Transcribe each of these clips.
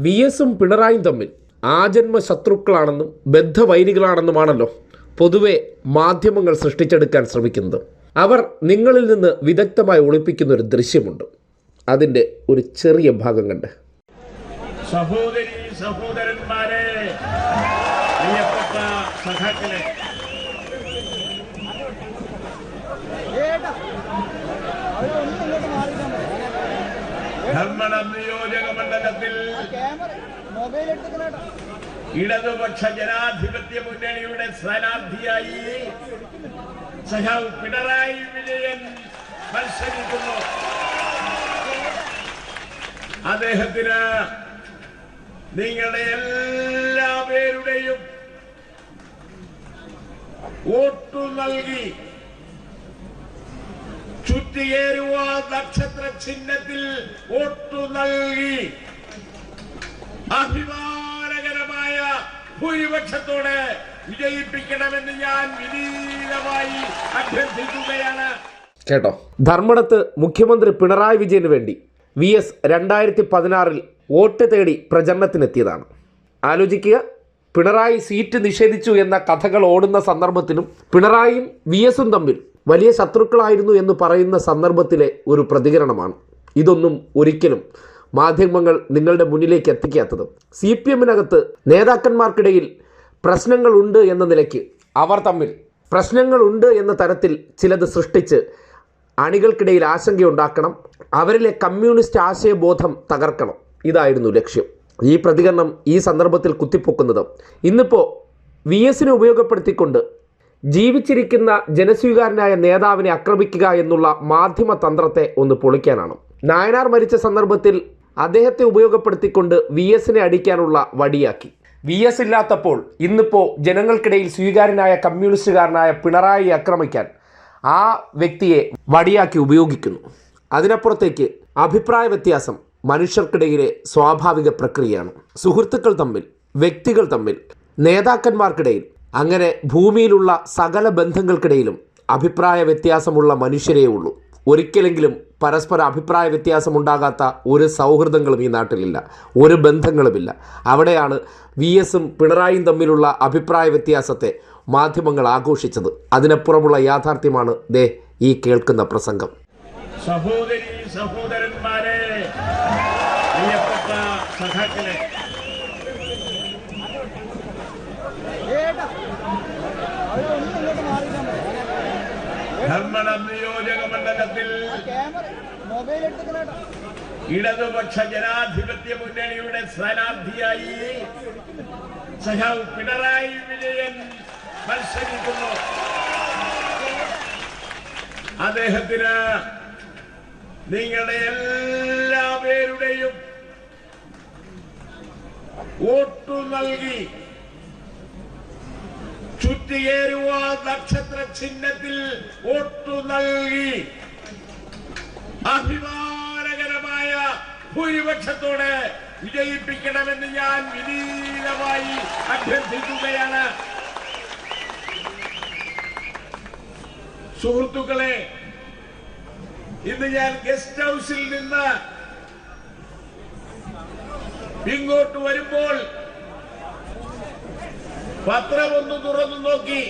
V എസും പിണറായിയും തമ്മിൽ ആജന്മ ശത്രുക്കളാണെന്നും ബദ്ധവൈരികളാണെന്നുമാണല്ലോ പൊതുവെ മാധ്യമങ്ങൾ സൃഷ്ടിച്ചെടുക്കാൻ ശ്രമിക്കുന്നത്. അവർ നിങ്ങളിൽ നിന്ന് വിദഗ്ധമായി ഒളിപ്പിക്കുന്ന ഒരു ദൃശ്യമുണ്ട്. അതിന്റെ ഒരു ചെറിയ ഭാഗം കണ്ട്. സഹോദരി സഹോദരന്മാരെ പ്രിയപ്പെട്ട സഖാക്കളെ ധർമ്മടം നിയോജക മണ്ഡലത്തിൽ ഇടതുപക്ഷ ജനാധിപത്യ മുന്നണിയുടെ സ്ഥാനാർത്ഥിയായി സഖാവ് പിണറായി വിജയൻ മത്സരിക്കുന്നു. അദ്ദേഹത്തിന് നിങ്ങളുടെ എല്ലാ പേരുടെയും വോട്ടു നൽകി ചുറ്റിയേറുവ നക്ഷത്ര ചിഹ്നത്തിൽ വോട്ടു നൽകി. അഭിമാനകരമായ ഭൂരിപക്ഷത്തോടെ വിജയിപ്പിക്കണമെന്ന് ഞാൻ വിനീതമായി അഭ്യർത്ഥിക്കുകയാണ്. കേട്ടോ. ധർമ്മടത്ത് മുഖ്യമന്ത്രി പിണറായി വിജയന് വേണ്ടി വി എസ് രണ്ടായിരത്തി പതിനാറിൽ വോട്ട് തേടി പ്രചരണത്തിനെത്തിയതാണ്. ആലോചിക്കുക പിണറായി സീറ്റ് നിഷേധിച്ചു എന്ന കഥകൾ ഓടുന്ന സന്ദർഭത്തിലും പിണറായിയും വി എസും തമ്മിൽ വലിയ ശത്രുക്കളായിരുന്നു എന്ന് പറയുന്ന സന്ദർഭത്തിലെ ഒരു പ്രതികരണമാണ്. ഇതൊന്നും ഒരിക്കലും മാധ്യമങ്ങൾ നിങ്ങളുടെ മുന്നിലേക്ക് എത്തിക്കാത്തത്. സി പി എമ്മിനകത്ത് നേതാക്കന്മാർക്കിടയിൽ പ്രശ്നങ്ങളുണ്ട് എന്ന നിലയ്ക്ക് അവർ തമ്മിൽ പ്രശ്നങ്ങളുണ്ട് എന്ന തരത്തിൽ ചിലത് സൃഷ്ടിച്ച് അണികൾക്കിടയിൽ ആശങ്കയുണ്ടാക്കണം. അവരിലെ കമ്മ്യൂണിസ്റ്റ് ആശയബോധം തകർക്കണം. ഇതായിരുന്നു ലക്ഷ്യം. ഈ പ്രതികരണം ഈ സന്ദർഭത്തിൽ കുത്തിപ്പൊക്കുന്നത്. ഇന്നിപ്പോൾ വി എസിനെ ഉപയോഗപ്പെടുത്തിക്കൊണ്ട് ജീവിച്ചിരിക്കുന്ന ജനസ്വീകാരനായ നേതാവിനെ ആക്രമിക്കുക എന്നുള്ള മാധ്യമ തന്ത്രത്തെ ഒന്ന് പൊളിക്കാനാണ്. നായനാർ മരിച്ച സന്ദർഭത്തിൽ അദ്ദേഹത്തെ ഉപയോഗപ്പെടുത്തിക്കൊണ്ട് വി എസിനെ അടിക്കാനുള്ള വടിയാക്കി. വി എസ് ഇല്ലാത്തപ്പോൾ ഇന്നിപ്പോൾ ജനങ്ങൾക്കിടയിൽ സ്വീകാര്യനായ കമ്മ്യൂണിസ്റ്റുകാരനായ പിണറായി ആക്രമിക്കാൻ ആ വ്യക്തിയെ വടിയാക്കി ഉപയോഗിക്കുന്നു. അതിനപ്പുറത്തേക്ക് അഭിപ്രായ വ്യത്യാസം മനുഷ്യർക്കിടയിലെ സ്വാഭാവിക പ്രക്രിയയാണ്. സുഹൃത്തുക്കൾ തമ്മിൽ വ്യക്തികൾ തമ്മിൽ നേതാക്കന്മാർക്കിടയിൽ അങ്ങനെ ഭൂമിയിലുള്ള സകല ബന്ധങ്ങൾക്കിടയിലും അഭിപ്രായ വ്യത്യാസമുള്ള മനുഷ്യരേ ഉള്ളൂ. ഒരിക്കലെങ്കിലും പരസ്പര അഭിപ്രായ വ്യത്യാസമുണ്ടാകാത്ത ഒരു സൗഹൃദങ്ങളും ഈ നാട്ടിലില്ല. ഒരു ബന്ധങ്ങളുമില്ല. അവിടെയാണ് വി എസും പിണറായിയും തമ്മിലുള്ള അഭിപ്രായ വ്യത്യാസത്തെ മാധ്യമങ്ങൾ ആഘോഷിച്ചത്. അതിനപ്പുറമുള്ള യാഥാർത്ഥ്യമാണ് ദേ ഈ കേൾക്കുന്ന പ്രസംഗം. സഹോദരി സഹോദരന്മാരെ പ്രിയപ്പെട്ട സഖാക്കളെ ധർമ്മടം നിയോജക മണ്ഡലത്തിൽ ഇടതുപക്ഷ ജനാധിപത്യ മുന്നണിയുടെ സ്ഥാനാർത്ഥിയായി സഖാവ് പിണറായി വിജയൻ മത്സരിക്കുന്നു. അദ്ദേഹത്തിന് നിങ്ങളുടെ എല്ലാ പേരുടെയും വോട്ടു നൽകി ചുറ്റിയേറുവ നക്ഷത്ര ചിഹ്നത്തിൽ വോട്ടു നൽകി. അഭിമാനകരമായ ഭൂരിപക്ഷത്തോടെ വിജയിപ്പിക്കണമെന്ന് ഞാൻ വിനീതമായി അഭ്യർത്ഥിക്കുകയാണ്. സുഹൃത്തുക്കളെ ഇന്ന് ഞാൻ ഗസ്റ്റ് ഹൗസിൽ നിന്ന് ഇങ്ങോട്ട് വരുമ്പോൾ പത്രം ഒന്ന് തുറന്നു നോക്കി.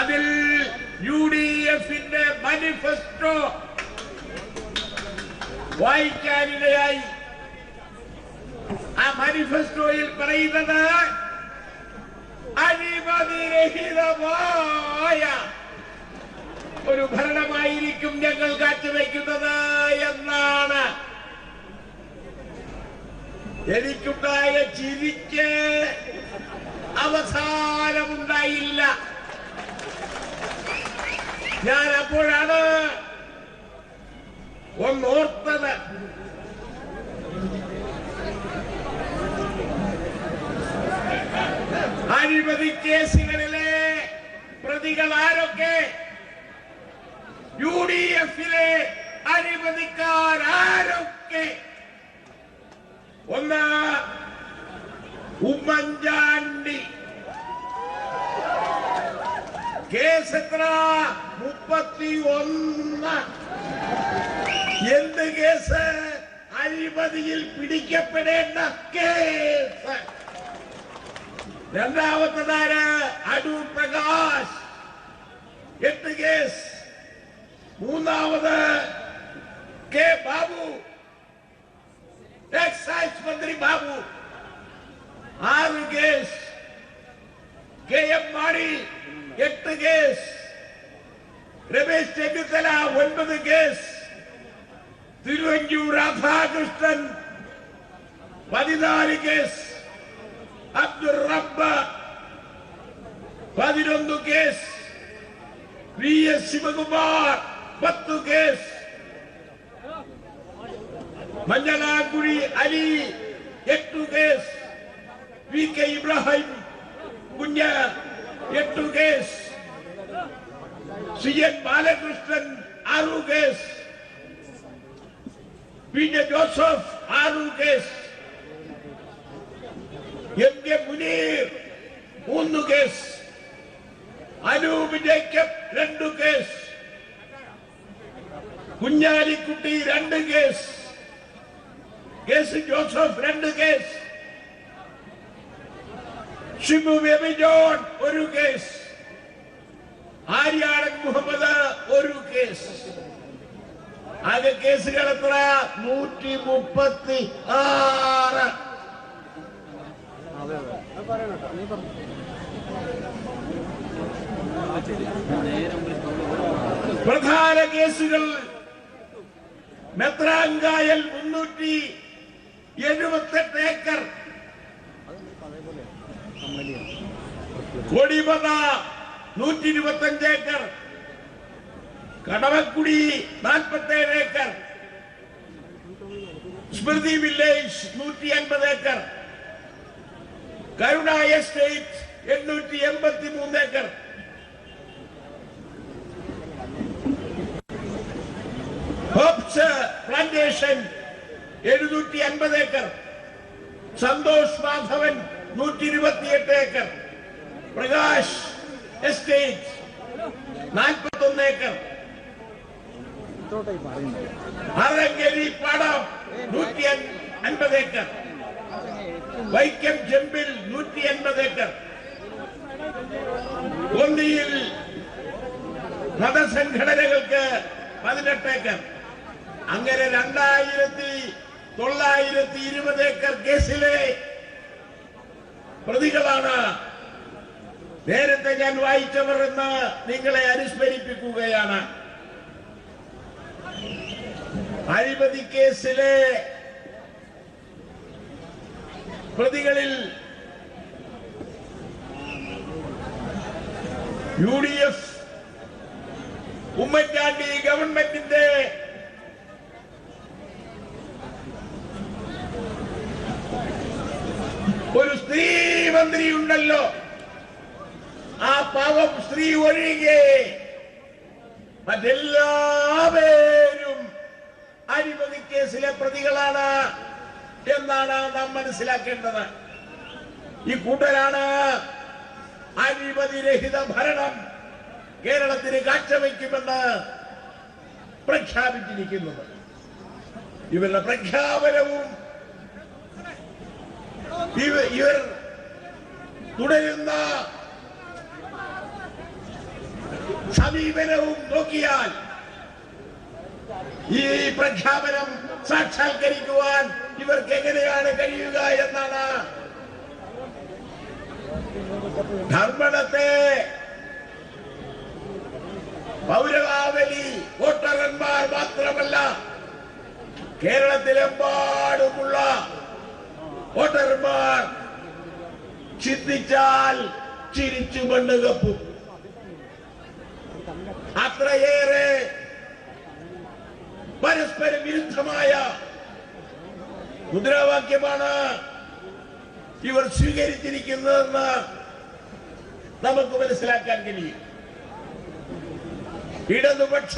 അതിൽ യു ഡി എഫിന്റെ മാനിഫെസ്റ്റോ വായിക്കാനിടയായി. ആ മാനിഫെസ്റ്റോയിൽ പറയുന്നത് അഴിമതിരഹിതമായ ഒരു ഭരണമായിരിക്കും ഞങ്ങൾ കാഴ്ചവെക്കുന്നത് എന്നാണ്. എനിക്കുണ്ടായ ചിരിക്ക് അവസാനമുണ്ടായില്ല. ഞാൻ അപ്പോഴാണ് ഒന്നോർത്തത്. അഴിമതി കേസുകളിലെ പ്രതികൾ ആരൊക്കെ യു ഡി എഫിലെ അഴിമതിക്കാരൊക്കെ ഒന്ന്. ഉമ്മൻചാണ്ടി. കേസ് എത്ര? മുപ്പത്തി ഒന്ന് എന്ത് കേസ്? അഴിമതിയിൽ പിടിക്കപ്പെടേണ്ട കേസ്. രണ്ടാമത്തതാര് അടൂർ പ്രകാശ്. എട്ട് കേസ്? മൂന്നാമത് കെ ബാബു. എക്സൈസ് മന്ത്രി ബാബു ആറ് കേസ്. കെ എം മാണി എട്ട് കേസ്. രമേശ് ചെന്നിത്തല ഒൻപത് കേസ്. തിരുവഞ്ചൂർ രാധാകൃഷ്ണൻ പതിനാല് കേസ്. അബ്ദുൾ റബ്ബ പതിനൊന്ന് കേസ്. വി എസ് ശിവകുമാർ പത്ത് കേസ്. മഞ്ഞളാക്കുഴി അലി എട്ടു കേസ് വി കെ ഇബ്രാഹിം കുഞ്ഞ എട്ടു കേസ് സി എൻ ബാലകൃഷ്ണൻ ആറു കേസ് പി ജെ ജോസഫ് ആറു കേസ് എം കെ മുനീർ മൂന്ന് കേസ് അനൂപ് ജേക്കബ് രണ്ടു കേസ് കുഞ്ഞാലിക്കുട്ടി രണ്ട് കേസ് കേസ് ജോസഫ് രണ്ട് കേസ്. ഷിബു ബേബി ജോൺ ഒരു കേസ്. ആര്യാടൻ മുഹമ്മദ് ഒരു കേസ്. ആകെ കേസുകൾ എത്ര? നൂറ്റി മുപ്പത്തി ആറ്. പ്രധാന കേസുകൾ. മെത്രാങ്കായൽ മുന്നൂറ്റി എഴുപത്തെട്ട് ഏക്കർ. കൊടിമത നൂറ്റി ഇരുപത്തി അഞ്ച് ഏക്കർ. കടവക്കുടി നാൽപ്പത്തേഴ് ഏക്കർ. സ്മൃതി വില്ലേജ് നൂറ്റി അൻപത് ഏക്കർ. കരുണ എസ്റ്റേറ്റ് എണ്ണൂറ്റി എൺപത്തി മൂന്ന് ഏക്കർ. ഹോപ്സ് പ്ലാന്റേഷൻ എഴുന്നൂറ്റി അൻപത് ഏക്കർ. സന്തോഷ് മാധവൻ നൂറ്റി ഇരുപത്തിയെട്ട് ഏക്കർ. പ്രകാശ് എസ്റ്റേറ്റ് നാൽപ്പത്തി ഒന്ന് ഏക്കർ. അറങ്കേരി പാടം നൂറ്റി അൻപത് ഏക്കർ. വൈക്കം ചെമ്പിൽ നൂറ്റി അൻപത് ഏക്കർ. കൊന്നിയിൽ മതസംഘടനകൾക്ക് പതിനെട്ട് ഏക്കർ. അങ്ങനെ രണ്ടായിരത്തി തൊള്ളായിരത്തി ഇരുപത് ഏക്കർ കേസിലെ പ്രതികളാണ്. നേരത്തെ ഞാൻ വായിച്ചവർ എന്ന് നിങ്ങളെ അനുസ്മരിപ്പിക്കുകയാണ്. അഴിമതി കേസിലെ പ്രതികളിൽ യു ഡി എഫ് ഉമ്മൻചാണ്ടി ഗവൺമെന്റിന്റെ ഒരു സ്ത്രീ മന്ത്രി ഉണ്ടല്ലോ ആ പാവം സ്ത്രീ ഒഴികെ മറ്റെല്ലാവരും അഴിമതി കേസിലെ പ്രതികളാണ് എന്നാണ് നാം മനസ്സിലാക്കേണ്ടത്. ഈ കൂട്ടരാണ് അഴിമതിരഹിത ഭരണം കേരളത്തിന് കാഴ്ചവെക്കുമെന്ന് പ്രഖ്യാപിച്ചിരിക്കുന്നത്. ഇവരുടെ പ്രഖ്യാപനവും ഇവർ തുടരുന്ന സമീപനവും നോക്കിയാൽ ഈ പ്രഖ്യാപനം സാക്ഷാത്കരിക്കുവാൻ ഇവർക്ക് എങ്ങനെയാണ് കഴിയുക എന്നാണ് ധർമ്മടത്തെ പൗരകാവലി വോട്ടർമാർ മാത്രമല്ല കേരളത്തിലെമ്പാടുമുള്ള വോട്ടർമാർ ചിന്തിച്ചാൽ ചിരിച്ചു മണ്ണ് കപ്പും. അത്രയേറെ പരസ്പര വിരുദ്ധമായ മുദ്രാവാക്യമാണ് ഇവർ സ്വീകരിച്ചിരിക്കുന്നതെന്ന് നമുക്ക് മനസ്സിലാക്കാൻ കഴിയും. ഇടതുപക്ഷ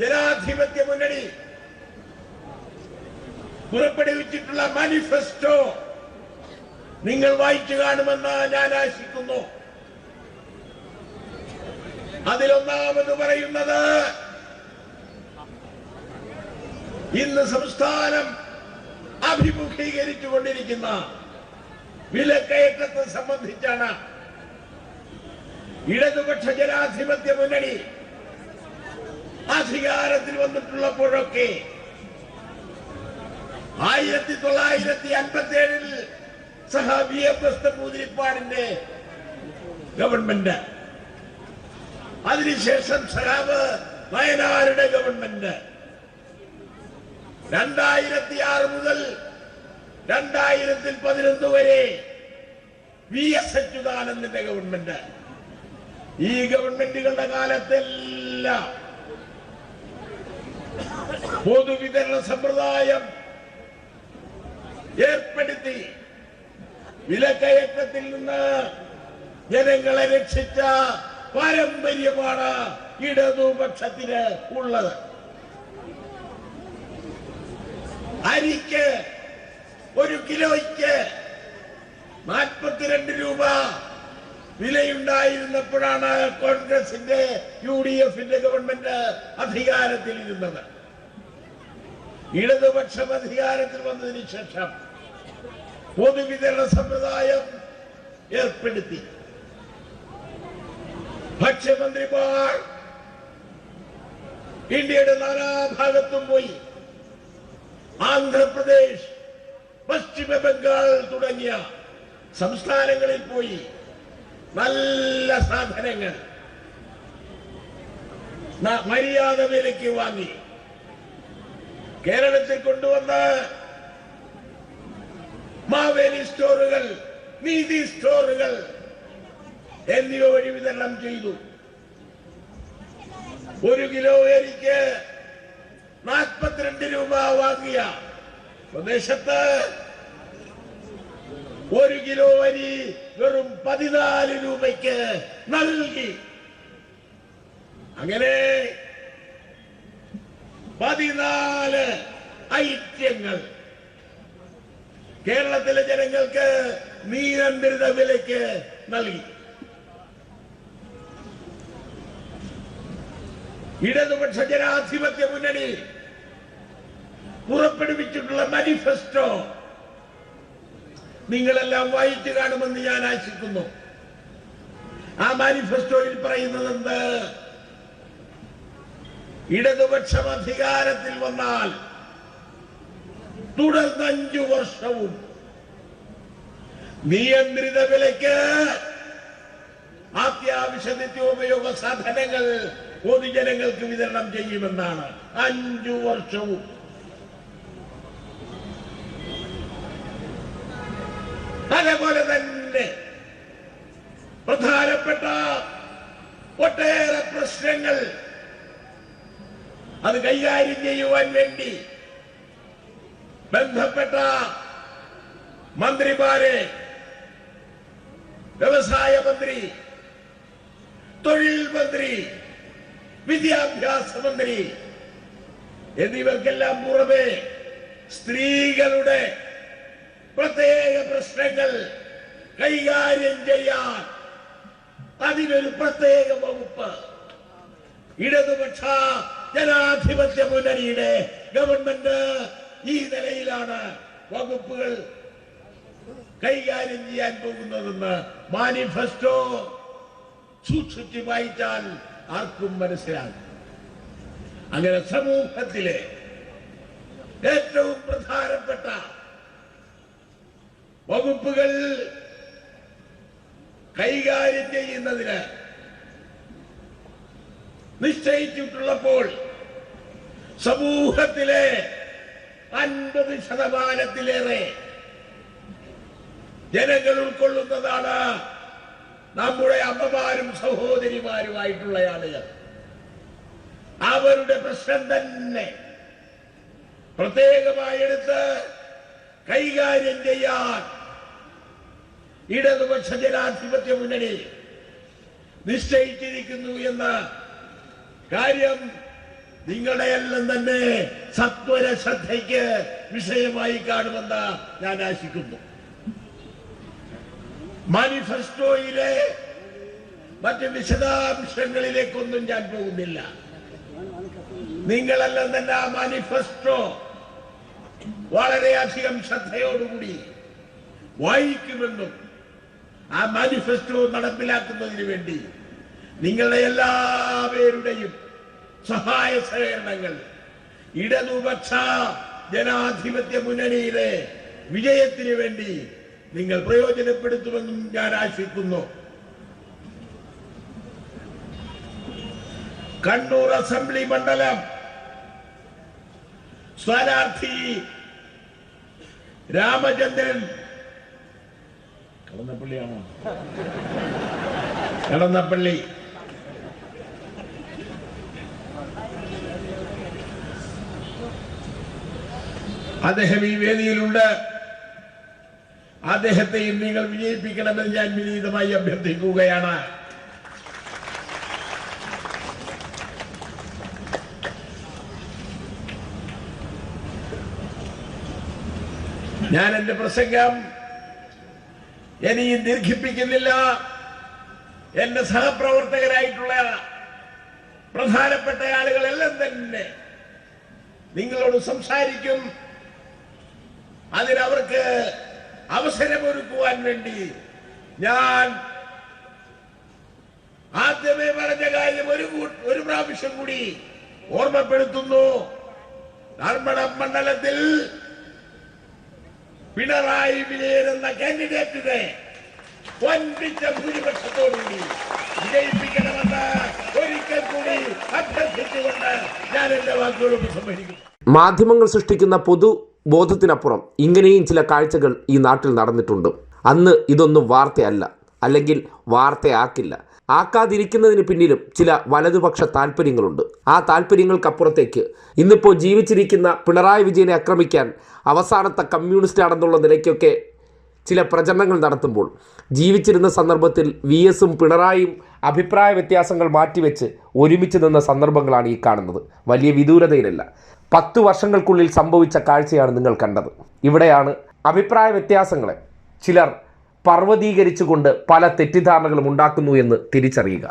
ജനാധിപത്യ മുന്നണി പുറപ്പെടുവിച്ചിട്ടുള്ള മാനിഫെസ്റ്റോ നിങ്ങൾ വായിച്ചു കാണുമെന്ന് ഞാൻ ആശിക്കുന്നു. അതിലൊന്നാമത് പറയുന്നത് ഇന്ന് സംസ്ഥാനം അഭിമുഖീകരിച്ചുകൊണ്ടിരിക്കുന്ന വിലക്കയറ്റത്തെ സംബന്ധിച്ചാണ് ഇടതുപക്ഷ ജനാധിപത്യ മുന്നണി അധികാരത്തിൽ വന്നിട്ടുള്ളപ്പോഴൊക്കെ ആയിരത്തി തൊള്ളായിരത്തി അൻപത്തി ഏഴിൽ സഹാബിയ പ്രസ്തപൂതിരിപ്പാടിന്റെ ഗവൺമെന്റ് അതിനുശേഷം സഹാബ് വയനാരുടെ ഗവൺമെന്റ് രണ്ടായിരത്തി ആറ് മുതൽ രണ്ടായിരത്തി പതിനൊന്ന് വരെ വി എസ് അച്യുതാനന്ദന്റെ ഗവൺമെന്റ് ഈ ഗവൺമെന്റുകളുടെ കാലത്തെല്ലാം പൊതുവിതരണ സമ്പ്രദായം ഏർപ്പെടുത്തി. വിലക്കയറ്റത്തിൽ നിന്ന് ജനങ്ങളെ രക്ഷിച്ച പാരമ്പര്യമാണ് ഇടതുപക്ഷത്തിന് ഉള്ളത്. അരിക്ക് ഒരു കിലോയ്ക്ക് നാൽപ്പത്തിരണ്ട് രൂപ വിലയുണ്ടായിരുന്നപ്പോഴാണ് കോൺഗ്രസിന്റെ യു ഡി എഫിന്റെ ഗവൺമെന്റ് അധികാരത്തിൽ ഇരുന്നത് ഇടതുപക്ഷം അധികാരത്തിൽ വന്നതിന് ശേഷം പൊതുവിതരണ സമ്പ്രദായം ഏർപ്പെടുത്തി. ഭക്ഷ്യമന്ത്രിമാർ ഇന്ത്യയുടെ നാനാഭാഗത്തും പോയി. ആന്ധ്രാപ്രദേശ് പശ്ചിമ ബംഗാൾ തുടങ്ങിയ സംസ്ഥാനങ്ങളിൽ പോയി. നല്ല സാധനങ്ങൾ. മര്യാദ വിലയ്ക്ക് വാങ്ങി. കേരളത്തിൽ കൊണ്ടുവന്ന് മാവേലി സ്റ്റോറുകൾ നീതി സ്റ്റോറുകൾ എന്നിവ വഴി വിതരണം ചെയ്തു. ഒരു കിലോ അരിക്ക് നാൽപ്പത്തിരണ്ട് രൂപ വാങ്ങിയ പ്രദേശത്ത് ഒരു കിലോ അരി വെറും പതിനാല് രൂപയ്ക്ക് നൽകി. അങ്ങനെ പതിനാല് ഐക്യങ്ങൾ. കേരളത്തിലെ ജനങ്ങൾക്ക് നിയന്ത്രിത വിലയ്ക്ക് നൽകി. ഇടതുപക്ഷ ജനാധിപത്യ മുന്നണി പുറപ്പെടുവിച്ചിട്ടുള്ള മാനിഫെസ്റ്റോ നിങ്ങളെല്ലാം വായിച്ചു കാണുമെന്ന് ഞാൻ ആശിക്കുന്നു. ആ മാനിഫെസ്റ്റോയിൽ പറയുന്നത് എന്ത് ഇടതുപക്ഷം അധികാരത്തിൽ വന്നാൽ തുടർന്ന് അഞ്ചു വർഷവും നിയന്ത്രിത വിലയ്ക്ക് അത്യാവശ്യ നിത്യോപയോഗ സാധനങ്ങൾ പൊതുജനങ്ങൾക്ക് വിതരണം ചെയ്യുമെന്നാണ്. അഞ്ചു വർഷവും. അതേപോലെ തന്നെ പ്രധാനപ്പെട്ട ഒട്ടേറെ പ്രശ്നങ്ങൾ അത് കൈകാര്യം ചെയ്യുവാൻ വേണ്ടി ബന്ധപ്പെട്ട മന്ത്രിമാരെ വ്യവസായ മന്ത്രി തൊഴിൽ മന്ത്രി വിദ്യാഭ്യാസ മന്ത്രി എന്നിവർക്കെല്ലാം പുറമെ സ്ത്രീകളുടെ പ്രത്യേക പ്രശ്നങ്ങൾ കൈകാര്യം ചെയ്യാൻ അതിനൊരു പ്രത്യേക വകുപ്പ്. ഇടതുപക്ഷ ജനാധിപത്യ മുന്നണിയുടെ ഗവൺമെന്റ് ഈ നിലയിലാണ് വകുപ്പുകൾ കൈകാര്യം ചെയ്യാൻ പോകുന്നതെന്ന് മാനിഫെസ്റ്റോ സൂക്ഷിച്ചു വായിച്ചാൽ ആർക്കും മനസ്സിലാകും. അങ്ങനെ സമൂഹത്തിലെ ഏറ്റവും പ്രധാനപ്പെട്ട വകുപ്പുകൾ കൈകാര്യം ചെയ്യുന്നതിന് നിശ്ചയിച്ചിട്ടുള്ളപ്പോൾ സമൂഹത്തിലെ അൻപത് ശതമാനത്തിലേറെ ജനങ്ങൾ ഉൾക്കൊള്ളുന്നതാണ് നമ്മുടെ അമ്മമാരും സഹോദരിമാരുമായിട്ടുള്ള ആളുകൾ അവരുടെ പ്രശ്നം തന്നെ പ്രത്യേകമായി എടുത്ത് കൈകാര്യം ചെയ്യാൻ ഇടതുപക്ഷ ജനാധിപത്യ മുന്നണി നിശ്ചയിച്ചിരിക്കുന്നു എന്ന കാര്യം നിങ്ങളുടെ എല്ലാം തന്നെ സത്വര ശ്രദ്ധയ്ക്ക് വിഷയമായി കാണുമെന്ന് ഞാൻ ആശിക്കുന്നു. മാനിഫെസ്റ്റോയിലെ മറ്റ് വിശദാംശങ്ങളിലേക്കൊന്നും ഞാൻ പോകുന്നില്ല. നിങ്ങളെല്ലാം തന്നെ ആ മാനിഫെസ്റ്റോ വളരെയധികം ശ്രദ്ധയോടുകൂടി വായിക്കുമെന്നും ആ മാനിഫെസ്റ്റോ നടപ്പിലാക്കുന്നതിന് വേണ്ടി നിങ്ങളുടെ എല്ലാവരുടെയും സഹായ സഹകരണങ്ങൾ. ഇടതുപക്ഷ ജനാധിപത്യ മുന്നണിയിലെ വിജയത്തിന് വേണ്ടി നിങ്ങൾ പ്രയോജനപ്പെടുത്തുമെന്നും ഞാൻ ആശിക്കുന്നു. കണ്ണൂർ അസംബ്ലി മണ്ഡലം സ്ഥാനാർത്ഥി രാമചന്ദ്രൻ. കടന്നപ്പള്ളിയാണോ? കടന്നപ്പള്ളി. അദ്ദേഹം ഈ വേദിയിലുണ്ട്. അദ്ദേഹത്തെയും നിങ്ങൾ വിജയിപ്പിക്കണമെന്ന് ഞാൻ വിനീതമായി അഭ്യർത്ഥിക്കുകയാണ്. ഞാൻ എന്റെ പ്രസംഗം ഇനിയും ദീർഘിപ്പിക്കുന്നില്ല. എന്റെ സഹപ്രവർത്തകരായിട്ടുള്ള പ്രധാനപ്പെട്ട ആളുകളെല്ലാം തന്നെ നിങ്ങളോട് സംസാരിക്കും. അതിനവർക്ക് അവസരമൊരുക്കുവാൻ വേണ്ടി ഞാൻ ആദ്യമേ പറഞ്ഞ കാര്യം ഒരു ഒരു പ്രാവശ്യം കൂടി ഓർമ്മപ്പെടുത്തുന്നു. ധർമ്മടം മണ്ഡലത്തിൽ പിണറായി വിജയൻ കാൻഡിഡേറ്റിനെ വൻപിച്ച ഭൂരിപക്ഷത്തോടുകൂടി വിജയിപ്പിക്കണമെന്ന് ഒരിക്കൽ കൂടി അഭ്യർത്ഥിച്ചുകൊണ്ട് ഞാൻ എന്റെ വാക്കുകൾ ഉപസംഹരിക്കുന്നു മാധ്യമങ്ങൾ സൃഷ്ടിക്കുന്ന പൊതു ബോധത്തിനപ്പുറം ഇങ്ങനെയും ചില കാഴ്ചകൾ ഈ നാട്ടിൽ നടന്നിട്ടുണ്ട്. അന്ന് ഇതൊന്നും വാർത്തയല്ല അല്ലെങ്കിൽ വാർത്തയാക്കില്ല. ആക്കാതിരിക്കുന്നതിന് പിന്നിലും ചില വലതുപക്ഷ താല്പര്യങ്ങളുണ്ട് ആ താല്പര്യങ്ങൾക്കപ്പുറത്തേക്ക് ഇന്നിപ്പോൾ ജീവിച്ചിരിക്കുന്ന പിണറായി വിജയനെ ആക്രമിക്കാൻ അവസാനത്തെ കമ്മ്യൂണിസ്റ്റ് ആണെന്നുള്ള നിലയ്ക്കൊക്കെ ചില പ്രചരണങ്ങൾ നടത്തുമ്പോൾ ജീവിച്ചിരുന്ന സന്ദർഭത്തിൽ വി എസും പിണറായിയും അഭിപ്രായ വ്യത്യാസങ്ങൾ മാറ്റിവെച്ച് ഒരുമിച്ച് നിന്ന സന്ദർഭങ്ങളാണ് ഈ കാണുന്നത്. വലിയ വിദൂരതയിലല്ല. പത്ത് വർഷങ്ങൾക്കുള്ളിൽ സംഭവിച്ച കാഴ്ചയാണ് നിങ്ങൾ കണ്ടത്. ഇവിടെയാണ് അഭിപ്രായ വ്യത്യാസങ്ങളെ ചിലർ പർവതീകരിച്ചുകൊണ്ട് പല തെറ്റിദ്ധാരണകളും ഉണ്ടാക്കുന്നു എന്ന് തിരിച്ചറിയുക.